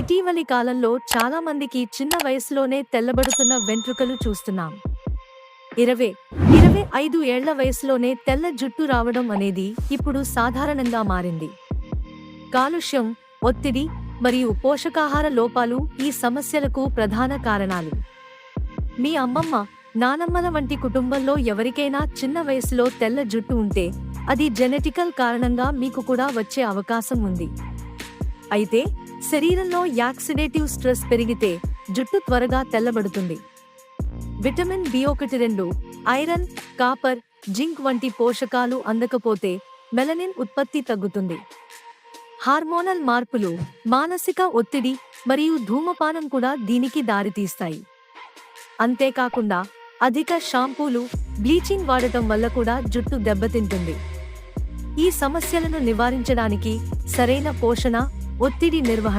ఇటీవలి కాలంలో చాలా మందికి చిన్న వయసులోనే తెల్లబడుతున్న వెంట్రుకలు చూస్తున్నాం. ఇరవై ఇరవై ఐదు ఏళ్ళ వయసులోనే తెల్ల జుట్టు రావడం అనేది ఇప్పుడు సాధారణంగా మారింది. కాలుష్యం ఒత్తిడి మరియు పోషకాహార లోపాలు ఈ సమస్యలకు ప్రధాన కారణాలు. మీ అమ్మమ్మ నానమ్మల వంటి కుటుంబంలో ఎవరికైనా చిన్న వయసులో తెల్ల జుట్టు ఉంటే అది జెనెటికల్ కారణంగా మీకు కూడా వచ్చే అవకాశం ఉంది. అయితే శరీరంలో యాక్సిడేటివ్ స్ట్రెస్ పెరిగితే జుట్టు త్వరగా తెల్లబడుతుంది. విటమిన్ బి ఒకటి రెండు ఐరన్ కాపర్ జింక్ వంటి పోషకాలు అందకపోతే మెలనిన్ ఉత్పత్తి తగ్గుతుంది. హార్మోనల్ మార్పులు మానసిక ఒత్తిడి మరియు ధూమపానం కూడా దీనికి దారితీస్తాయి. అంతేకాకుండా అధిక షాంపూలు బ్లీచింగ్ వాడటం వల్ల కూడా జుట్టు దెబ్బతింటుంది. ఈ సమస్యలను నివారించడానికి సరైన పోషణ ఒత్తిడి నిర్వహణ